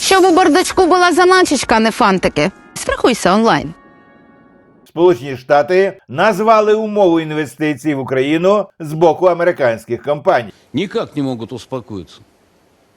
Щоб у бардачку була заначечка, а не фантики. Страхуйся онлайн. Сполучені Штати назвали умову інвестицій в Україну з боку американських компаній. Ніяк не можуть успокоиться.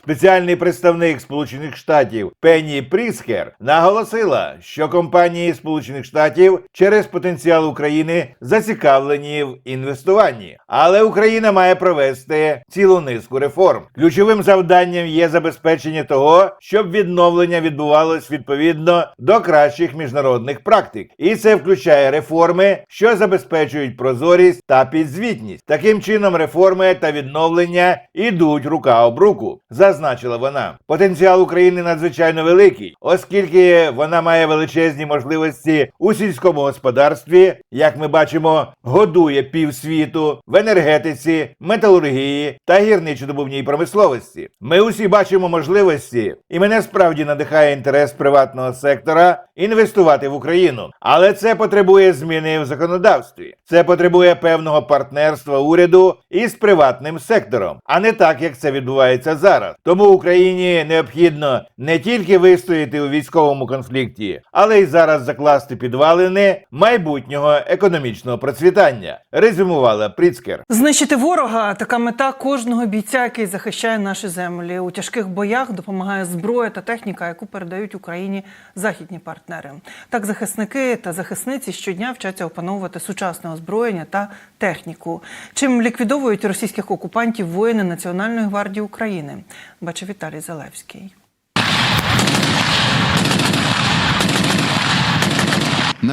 Спеціальний представник Сполучених Штатів Пенні Пріскер наголосила, що компанії Сполучених Штатів через потенціал України зацікавлені в інвестуванні, але Україна має провести цілу низку реформ. Ключовим завданням є забезпечення того, щоб відновлення відбувалось відповідно до кращих міжнародних практик, і це включає реформи, що забезпечують прозорість та підзвітність. Таким чином, реформи та відновлення ідуть рука об руку зазначила вона. Потенціал України надзвичайно великий, оскільки вона має величезні можливості у сільському господарстві, як ми бачимо, годує півсвіту в енергетиці, металургії та гірничодобувній промисловості. Ми усі бачимо можливості, і мене справді надихає інтерес приватного сектора інвестувати в Україну. Але це потребує зміни в законодавстві. Це потребує певного партнерства уряду із приватним сектором, а не так, як це відбувається зараз. Тому Україні необхідно не тільки вистояти у військовому конфлікті, але й зараз закласти підвалини майбутнього економічного процвітання. Резюмувала Пріцкер. Знищити ворога така мета кожного бійця, який захищає наші землі. У тяжких боях допомагає зброя та техніка, яку передають Україні західні партнери. Так, захисники та захисниці щодня вчаться опановувати сучасне озброєння та техніку. Чим ліквідовують російських окупантів воїни Національної гвардії України, бачив Віталій Залевський.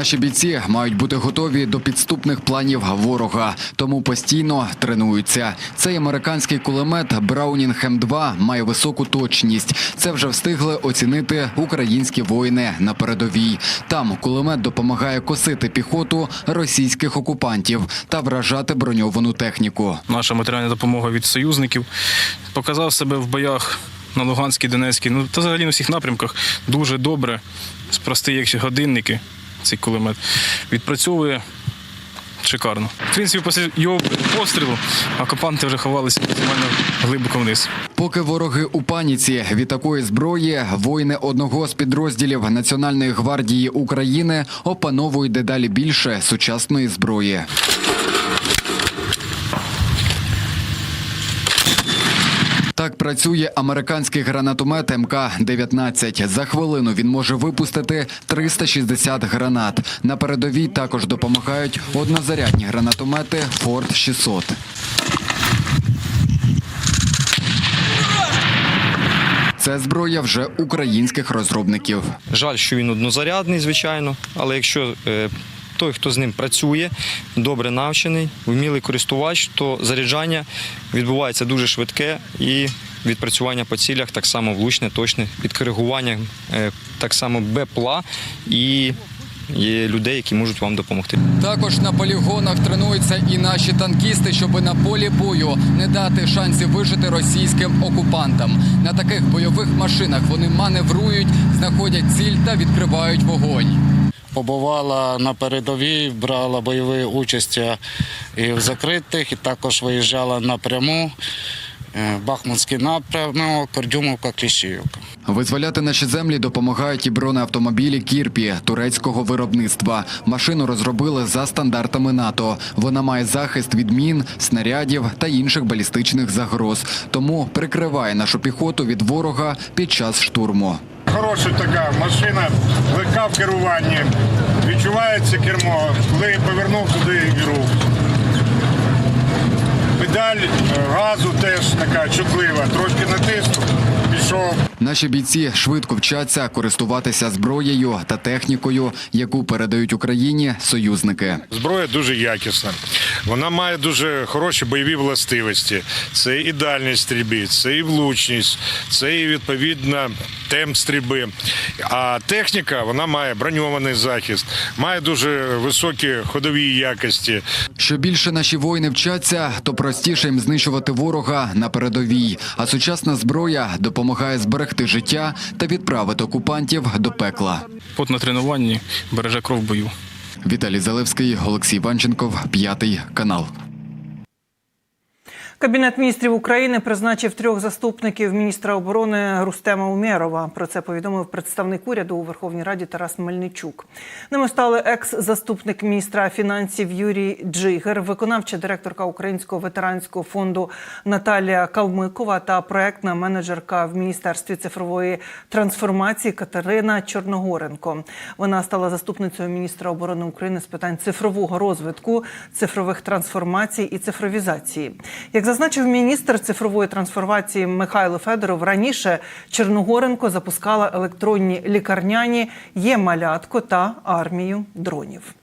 Наші бійці мають бути готові до підступних планів ворога, тому постійно тренуються. Цей американський кулемет Браунінг М2 має високу точність. Це вже встигли оцінити українські воїни на передовій. Там кулемет допомагає косити піхоту російських окупантів та вражати броньовану техніку. наша матеріальна допомога від союзників. Показав себе в боях на Луганській, Донецькій, ну та взагалі на всіх напрямках дуже добре. Простий як годинники, цей кулемет. Відпрацьовує шикарно. В принципі, після його пострілу окупанти вже ховалися максимально глибоко вниз. Поки вороги у паніці від такої зброї, воїни одного з підрозділів Національної гвардії України опановують дедалі більше сучасної зброї. Так працює американський гранатомет МК-19. За хвилину він може випустити 360 гранат. На передовій також допомагають однозарядні гранатомети Форд 600. Це зброя вже українських розробників. Жаль, що він однозарядний, звичайно, але якщо е, той, хто з ним працює, добре навчений, вмілий користувач, то заряджання відбувається дуже швидке і відпрацювання по цілях так само влучне, точне, під коригуванням е, так само БПЛА і є людей, які можуть вам допомогти. Також на полігонах тренуються і наші танкісти, щоб на полі бою не дати шансів вижити російським окупантам. На таких бойових машинах вони маневрують, знаходять ціль та відкривають вогонь. Побувала на передовій, брала бойові участі і в закритих, і також виїжджала напряму. е, Бахмутський напрямок, Кордюмовка, Кліщіївка. Визволяти наші землі допомагають і бронеавтомобілі Кірпі турецького виробництва. Машину розробили за стандартами НАТО. Вона має захист від мін, снарядів та інших балістичних загроз. Тому прикриває нашу піхоту від ворога під час штурму. Хороша така машина, легка в керуванні. Відчувається кермо, коли повернув туди і рух. Педаль е, газу теж така чутлива. Трошки натиснув, пішов. Наші бійці швидко вчаться користуватися зброєю та технікою, яку передають Україні союзники. Зброя дуже якісна. Вона має дуже хороші бойові властивості. Це і дальність стрільби, це і влучність, це і відповідно темп стрільби. А техніка вона має броньований захист, має дуже високі ходові якості. Що більше наші воїни вчаться, то простіше їм знищувати ворога на передовій. А сучасна зброя допомагає зберегти життя та відправити окупантів до пекла. Пот на тренуванні береже кров бою. Віталій Залевський, Олексій Ванченков, п'ятий канал. Кабінет міністрів України призначив трьох заступників міністра оборони Рустема Умєрова. Про це повідомив представник уряду у Верховній Раді Тарас Мельничук. Ними стали екс-заступник міністра фінансів Юрій Джигер, виконавча директорка Українського ветеранського фонду Наталія Калмикова та проектна менеджерка в міністерстві цифрової трансформації Катерина Чорногоренко. Вона стала заступницею міністра оборони України з питань цифрового розвитку, цифрових трансформацій і цифровізації. Як зазначив міністр цифрової трансформації Михайло Федоров, раніше Чорногоренко запускала електронні лікарняні «Є-малятко» та армію дронів.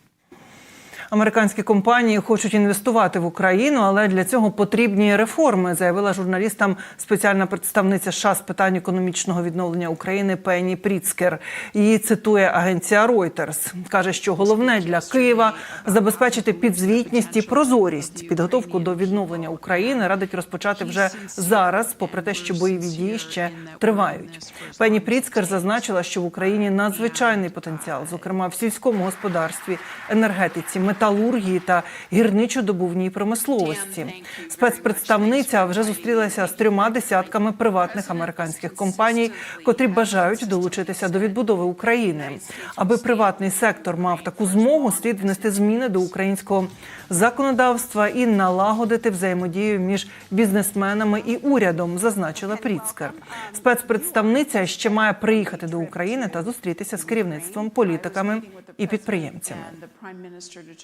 Американські компанії хочуть інвестувати в Україну, але для цього потрібні реформи, заявила журналістам спеціальна представниця США з питань економічного відновлення України Пенні Пріцкер. Її цитує агенція Reuters. каже, що головне для Києва забезпечити підзвітність і прозорість. Підготовку до відновлення України радить розпочати вже зараз, попри те, що бойові дії ще тривають. Пенні Пріцкер зазначила, що в Україні надзвичайний потенціал, зокрема в сільському господарстві, енергетиці, металургії та гірничо-добувній промисловості. Спецпредставниця вже зустрілася з трьома десятками приватних американських компаній, котрі бажають долучитися до відбудови України. Аби приватний сектор мав таку змогу, слід внести зміни до українського законодавства і налагодити взаємодію між бізнесменами і урядом, зазначила Пріцкер. Спецпредставниця ще має приїхати до України та зустрітися з керівництвом, політиками і підприємцями.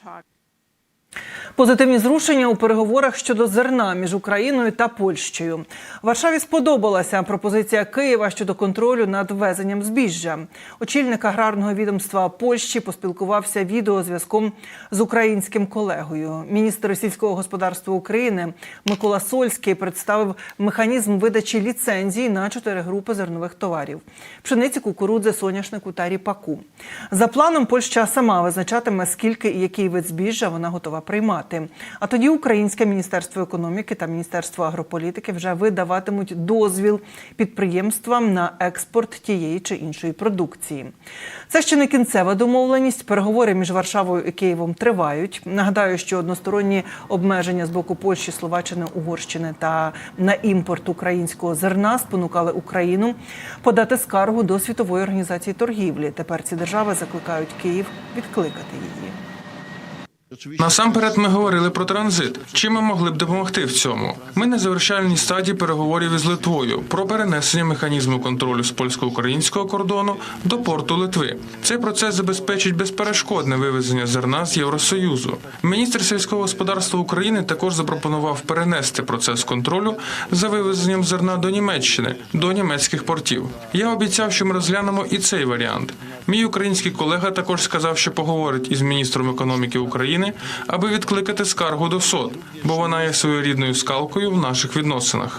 talk Позитивні зрушення у переговорах щодо зерна між Україною та Польщею. Варшаві сподобалася пропозиція Києва щодо контролю над ввезенням збіжжя. Очільник аграрного відомства Польщі поспілкувався відеозв'язком з українським колегою. Міністр сільського господарства України Микола Сольський представив механізм видачі ліцензій на чотири групи зернових товарів: пшениці, кукурудзи, соняшнику та ріпаку. За планом, Польща сама визначатиме, скільки і який вид збіжжя вона готова приймати. А тоді Українське міністерство економіки та міністерство агрополітики вже видаватимуть дозвіл підприємствам на експорт тієї чи іншої продукції. Це ще не кінцева домовленість. Переговори між Варшавою і Києвом тривають. Нагадаю, що односторонні обмеження з боку Польщі, Словаччини, Угорщини та на імпорт українського зерна спонукали Україну подати скаргу до світової організації торгівлі. Тепер ці держави закликають Київ відкликати її. Насамперед ми говорили про транзит. Чим ми могли б допомогти в цьому? Ми на завершальній стадії переговорів із Литвою про перенесення механізму контролю з польсько-українського кордону до порту Литви. Цей процес забезпечить безперешкодне вивезення зерна з Євросоюзу. Міністр сільського господарства України також запропонував перенести процес контролю за вивезенням зерна до Німеччини, до німецьких портів. Я обіцяв, що ми розглянемо і цей варіант. Мій український колега також сказав, що поговорить із міністром економіки України, аби відкликати скаргу до СОД, бо вона є своєрідною скалкою в наших відносинах.